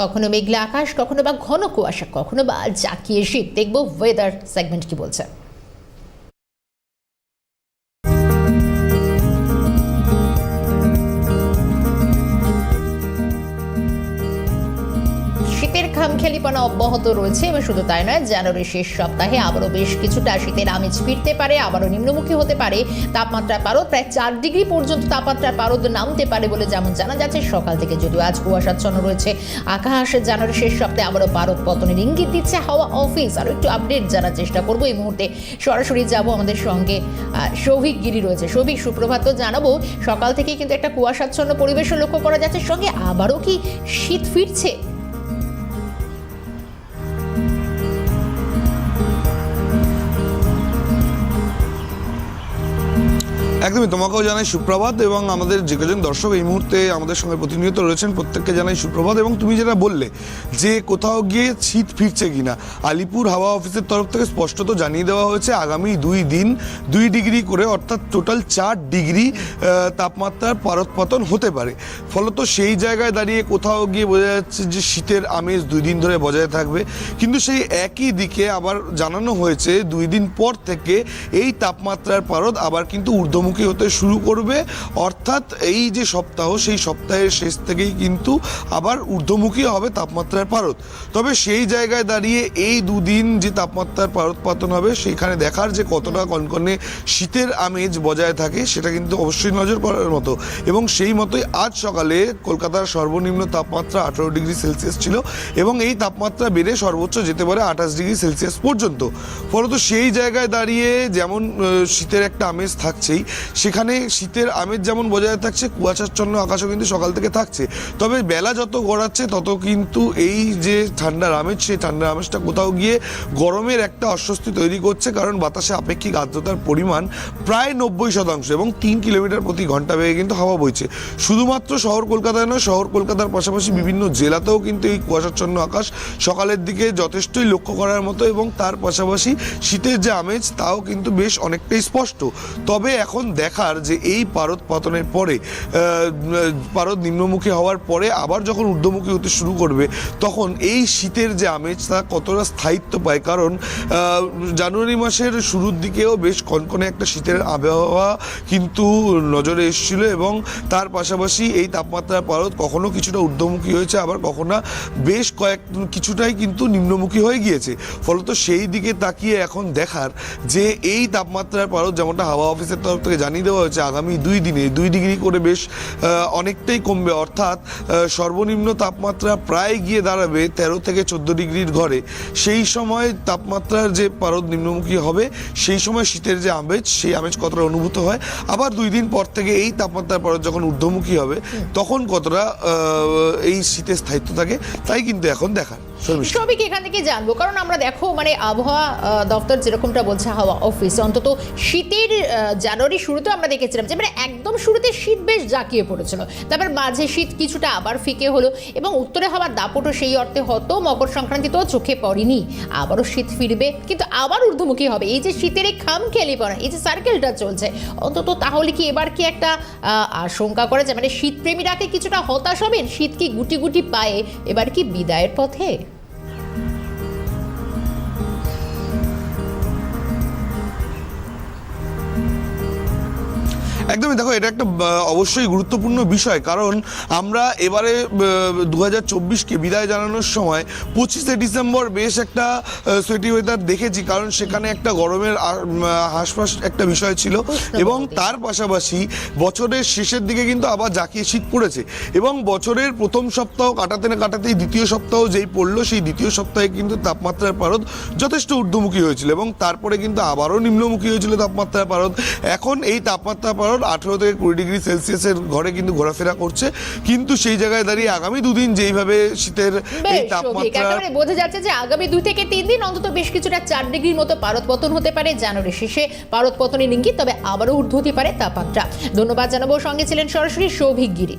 কখনো মেঘলা আকাশ, কখনো বা ঘন কুয়াশা, কখনো বা জাকিয়ে শীত। দেখব ওয়েদার সেগমেন্ট কি বলছে। খামখেয়ালিপনা অব্যাহত রয়েছে এবং শুধু তাই নয়, জানুয়ারির শেষ সপ্তাহে আবারও বেশ কিছুটা শীতের আমেজ ফিরতে পারে, আবারও নিম্নমুখী হতে পারে। তাপমাত্রা পারদ প্রায় চার ডিগ্রি পর্যন্ত তাপমাত্রার পারদ নামতে পারে বলে যেমন জানা যাচ্ছে, সকাল থেকে যদিও আজ কুয়াশাচ্ছন্ন রয়েছে। আকাশ জানুয়ারির শেষ সপ্তাহে আবারও পারদ পতনের ইঙ্গিত দিচ্ছে হাওয়া অফিস। আরও একটু আপডেট জানার চেষ্টা করব এই মুহূর্তে। সরাসরি যাব আমাদের সঙ্গে সৌভিক গিরি রয়েছে। সৌভিক, সুপ্রভাত জানাব, সকাল থেকে কিন্তু একটা কুয়াশাচ্ছন্ন পরিবেশও লক্ষ্য করা যাচ্ছে, সঙ্গে আবারও কি শীত ফিরছে? একদমই, তোমাকেও জানাই সুপ্রভাত এবং আমাদের যে কজন দর্শক এই মুহূর্তে আমাদের সঙ্গে প্রতিনিয়ত রয়েছেন, প্রত্যেককে জানাই সুপ্রভাত এবং তুমি যেটা বললে যে কোথাও গিয়ে শীত ফিরছে কিনা, আলিপুর হাওয়া অফিসের তরফ থেকে স্পষ্টত জানিয়ে দেওয়া হয়েছে আগামী দুই দিন দুই ডিগ্রি করে অর্থাৎ টোটাল চার ডিগ্রি তাপমাত্রার পারদপতন হতে পারে। ফলত সেই জায়গায় দাঁড়িয়ে কোথাও গিয়ে বোঝা যাচ্ছে যে শীতের আমেজ দুই দিন ধরে বজায় থাকবে। কিন্তু সেই একই দিকে আবার জানানো হয়েছে দুই দিন পর থেকে এই তাপমাত্রার পারদ আবার কিন্তু ঊর্ধ্বমুখী হতে শুরু করবে। অর্থাৎ এই যে সপ্তাহ, সেই সপ্তাহের শেষ থেকেই কিন্তু আবার ঊর্ধ্বমুখী হবে তাপমাত্রার পারদ। তবে সেই জায়গায় দাঁড়িয়ে এই দুদিন যে তাপমাত্রার পারদপাতন হবে, সেখানে দেখার যে কতটা কনকনে শীতের আমেজ বজায় থাকে, সেটা কিন্তু অবশ্যই নজর করার মতো। এবং সেই মতোই আজ সকালে কলকাতার সর্বনিম্ন তাপমাত্রা আঠারো ডিগ্রি সেলসিয়াস ছিল এবং এই তাপমাত্রা বেড়ে সর্বোচ্চ যেতে পারে আঠাশ ডিগ্রি সেলসিয়াস পর্যন্ত। ফলত সেই জায়গায় দাঁড়িয়ে যেমন শীতের একটা আমেজ থাকছেই সেখানে শীতের আমেজ যেমন বজায় থাকছে কুয়াশাচ্ছন্ন আকাশও কিন্তু সকাল থেকে থাকছে। তবে বেলা যত গড়াচ্ছে, তত কিন্তু এই যে ঠান্ডার আমেজ, সেই ঠান্ডার আমেজটা কোথাও গিয়ে গরমের একটা অস্বস্তি তৈরি করছে, কারণ বাতাসে আপেক্ষিক আর্দ্রতার পরিমাণ প্রায় নব্বই শতাংশ এবং তিন কিলোমিটার প্রতি ঘণ্টা বেগে কিন্তু হাওয়া বইছে। শুধুমাত্র শহর কলকাতায় নয়, শহর কলকাতার পাশাপাশি বিভিন্ন জেলাতেও কিন্তু এই কুয়াশাচ্ছন্ন আকাশ সকালের দিকে যথেষ্টই লক্ষ্য করার মতো এবং তার পাশাপাশি শীতের যে আমেজ, তাও কিন্তু বেশ অনেকটাই স্পষ্ট। তবে এখন দেখার যে এই পারদ পতনের পরে পারদ নিম্নমুখী হওয়ার পরে আবার যখন ঊর্ধ্বমুখী হতে শুরু করবে, তখন এই শীতের যে আমেজ তা কতটা স্থায়িত্ব পায়? কারণ জানুয়ারি মাসের শুরুর দিকেও বেশ কনকনে একটা শীতের আবহাওয়া কিন্তু নজরে এসেছিল এবং তার পাশাপাশি এই তাপমাত্রার পারদ কখনো কিছুটা ঊর্ধ্বমুখী হয়েছে, আবার কখনো বেশ কয়েক, কিছুটাই কিন্তু নিম্নমুখী হয়ে গিয়েছে। ফলত সেই দিকে তাকিয়ে এখন দেখার যে এই তাপমাত্রার পারদ যেমনটা হাওয়া অফিসের তরফ থেকে জানিয়ে দেওয়া হয়েছে আগামী দুই দিনে দুই ডিগ্রি করে বেশ অনেকটাই কমবে। অর্থাৎ সর্বনিম্ন তাপমাত্রা প্রায় গিয়ে দাঁড়াবে তেরো থেকে চোদ্দ ডিগ্রির ঘরে। সেই সময় তাপমাত্রার যে পারদ নিম্নমুখী হবে সেই সময় শীতের যে আমেজ সেই আমেজ কতটা অনুভূত হয়? আবার দুই দিন পর থেকে এই তাপমাত্রার পারদ যখন ঊর্ধ্বমুখী হবে তখন কতটা এই শীতের স্থায়িত্ব থাকে তাই কিন্তু এখন দেখার। সবই এখান থেকে জানব? কারণ আমরা দেখো মানে আবহাওয়া দপ্তর যেরকমটা বলছে, হাওয়া অফিস অন্তত শীতের জানুয়ারি শুরুতে আমরা দেখেছিলাম যে মানে একদম শুরুতে শীত বেশ জাঁকিয়ে পড়েছিল। তারপর মাঝে শীত কিছুটা আবার ফিকে হলো এবং উত্তরে হওয়ার দাপটও সেই অর্থে হতো, মকর সংক্রান্তিতেও চোখে পড়েনি। আবারও শীত ফিরবে, কিন্তু আবার ঊর্ধ্বমুখী হবে। এই যে শীতের এই খাম খেলি পড়া, এই যে সার্কেলটা চলছে, অন্তত তাহলে কি এবার কি একটা আশঙ্কা করা যায়? মানে শীতপ্রেমীরা কি কিছুটা হতাশ হবেন? শীত কি গুটি গুটি পায়ে? এবার কি বিদায়ের পথে? একদমই দেখো এটা একটা অবশ্যই গুরুত্বপূর্ণ বিষয়। কারণ আমরা এবারে দু হাজার চব্বিশকে বিদায় জানানোর সময় পঁচিশে ডিসেম্বর বেশ একটা সুইটি ওয়েদার দেখেছি। কারণ সেখানে একটা গরমের হাসফাস একটা বিষয় ছিল। এবং তার পাশাপাশি বছরের শেষের দিকে কিন্তু আবার জাকিয়ে শীত পড়েছে। এবং বছরের প্রথম সপ্তাহ কাটাতে না কাটাতেই দ্বিতীয় সপ্তাহ যেই পড়ল সেই দ্বিতীয় সপ্তাহে কিন্তু তাপমাত্রার পারদ যথেষ্ট ঊর্ধ্বমুখী হয়েছিল। এবং তারপরে কিন্তু আবারও নিম্নমুখী হয়েছিল তাপমাত্রার পারদ। এখন এই তাপমাত্রার পারদ আঠেরো থেকে কুড়ি ডিগ্রি সেলসিয়াসের ঘরে কিন্তু ঘোরাফেরা করছে। কিন্তু সেই জায়গায় দাঁড়িয়ে আগামী দুদিন যেইভাবে শীতের এই তাপমাত্রা বোঝা যাচ্ছে যে আগামী দুই থেকে তিন দিন অন্তত বেশ কিছুটা চার ডিগ্রির মতো পারদ পতন হতে পারে জানুয়ারি শেষে। পারদ পতনের ইঙ্গিত তবে আবারও ঊর্ধ্ব হতে পারে তাপমাত্রা। ধন্যবাদ জানাব সঙ্গে ছিলেন সরাসরি সৌভিক গিরি।